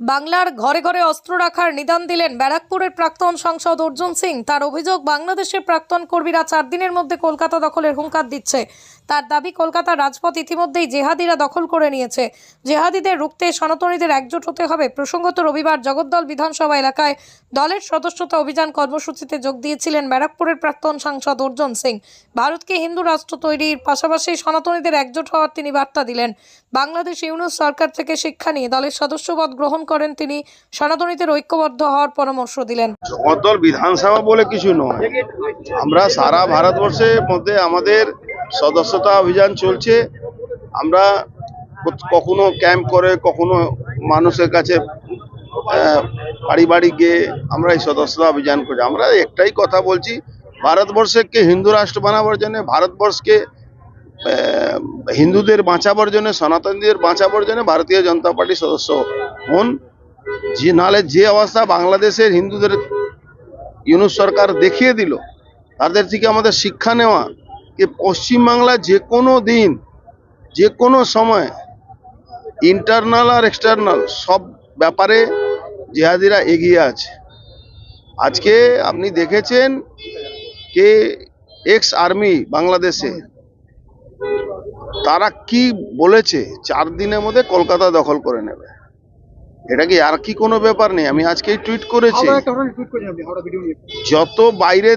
বাংলার ঘরে ঘরে অস্ত্র রাখার নিদান দিলেন ব্যারাকপুরের প্রাক্তন সাংসদ অর্জুন সিং। তার অভিযোগ, বাংলাদেশের প্রাক্তন কর্মীরা চার দিনের মধ্যে কলকাতা দখলের হুঙ্কার দিচ্ছে। তার দাবি, কলকাতার রাজপথ ইতিমধ্যেই জেহাদিরা দখল করে নিয়েছে। জেহাদিদের রুখতে সনাতনীদের একজোট হতে হবে। প্রসঙ্গত রবিবার জগদ্দল বিধানসভা এলাকায় দলের সদস্যতা অভিযান কর্মসূচিতে যোগ দিয়েছিলেন ব্যারাকপুরের প্রাক্তন সাংসদ অর্জুন সিং। ভারতকে হিন্দু রাষ্ট্র তৈরির পাশাপাশি সনাতনীদের একজোট হওয়ার তিনি বার্তা দিলেন। বাংলাদেশ ইউনুস সরকার থেকে শিক্ষা নিয়ে দলের সদস্যপদ গ্রহণ করেন তিনি। সনাতনীদের ঐক্যবদ্ধ হওয়ার পরামর্শ দিলেন। জগদ্দল বিধানসভা বলে কিছু নয়। আমরা সারা ভারতবর্ষের মধ্যে আমাদের সদস্যতা অভিযান চলছে। আমরা কখনো ক্যাম্প করে, কখনো মানুষের কাছে বাড়ি বাড়ি গিয়ে আমরা এই সদস্যতা অভিযান করি। আমরা একটাই কথা বলছি, ভারতবর্ষকে হিন্দু রাষ্ট্র বানাবার জন্য, ভারতবর্ষকে হিন্দুদের বাঁচাবার জন্য, সনাতনীদের বাঁচাবার জন্য ভারতীয় জনতা পার্টির সদস্য হন। যে নালে যে অবস্থা বাংলাদেশের হিন্দুদের, ইউনুস সরকার দেখিয়ে দিল, তাদের থেকে আমাদের শিক্ষা নেওয়া যে পশ্চিমবাংলা যে কোনো দিন যে কোনো সময় ইন্টারনাল আর এক্সটার্নাল সব ব্যাপারে জেহাদিরা এগিয়ে আছে। আজকে আপনি দেখেছেন কে এক্স আর্মি বাংলাদেশে তারা কি বলেছে চার দিনের মধ্যে কলকাতা দখল করে নেবে। এটা কি আর কি কোনো ব্যাপার নেই? আমি আজকেই টুইট করেছি। যত বাইরে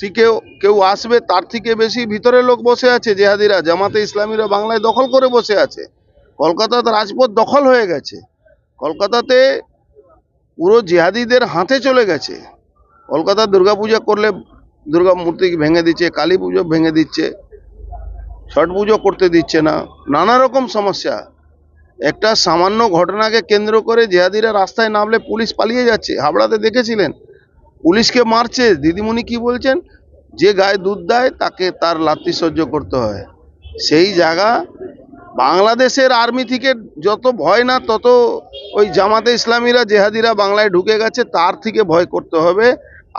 থেকে কেউ আসবে, তার থেকে বেশি ভিতরে লোক বসে আছে, জেহাদিরা, জামাতে ইসলামীরা বাংলায় দখল করে বসে আছে। কলকাতাতে রাজপথ দখল হয়ে গেছে। কলকাতাতে পুরো জেহাদিদের হাতে চলে গেছে। কলকাতা দুর্গাপূজা করলে দুর্গা মূর্তি ভেঙে দিচ্ছে, কালী পুজো ভেঙে দিচ্ছে, ছট পুজো করতে দিচ্ছে না, নানা রকম সমস্যা। একটা সামান্য ঘটনাকে কেন্দ্র করে জেহাদিরা রাস্তায় নামলে পুলিশ পালিয়ে যাচ্ছে। হাবড়াতে দেখেছিলেন? পুলিশকে মারছে, দিদিমণি কি বলছেন? যে গায়ে দুধ দেয়, তাকে তার লাত্তি সহ্য করতে হয়। সেই জায়গা বাংলাদেশের আর্মি থেকে যত ভয় না, তত ওই জামাতে ইসলামীরা, জেহাদিরা বাংলায় ঢুকে গেছে, তার থেকে ভয় করতে হবে।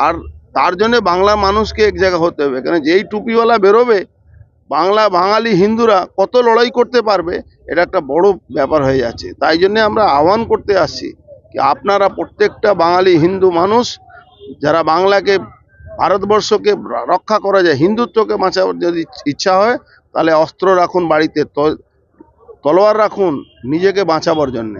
আর তার জন্য বাংলা মানুষকে এক জায়গা হতে হবে। কারণ যেই টুপিওয়ালা বেরোবে, বাংলা, বাঙালি, হিন্দুরা কত লড়াই করতে পারবে, এটা একটা বড় ব্যাপার হয়ে যাচ্ছে। তাই জন্য আমরা আহ্বান করতে আসছি, কি আপনারা প্রত্যেকটা বাঙালি, হিন্দু মানুষ যারা বাংলাকে, ভারতবর্ষকে রক্ষা করা যায়, হিন্দুত্বকে বাঁচাবার যদি ইচ্ছা হয়, তাহলে অস্ত্র রাখুন বাড়িতে তলোয়ার রাখুন, নিজেকে বাঁচাবার জন্য।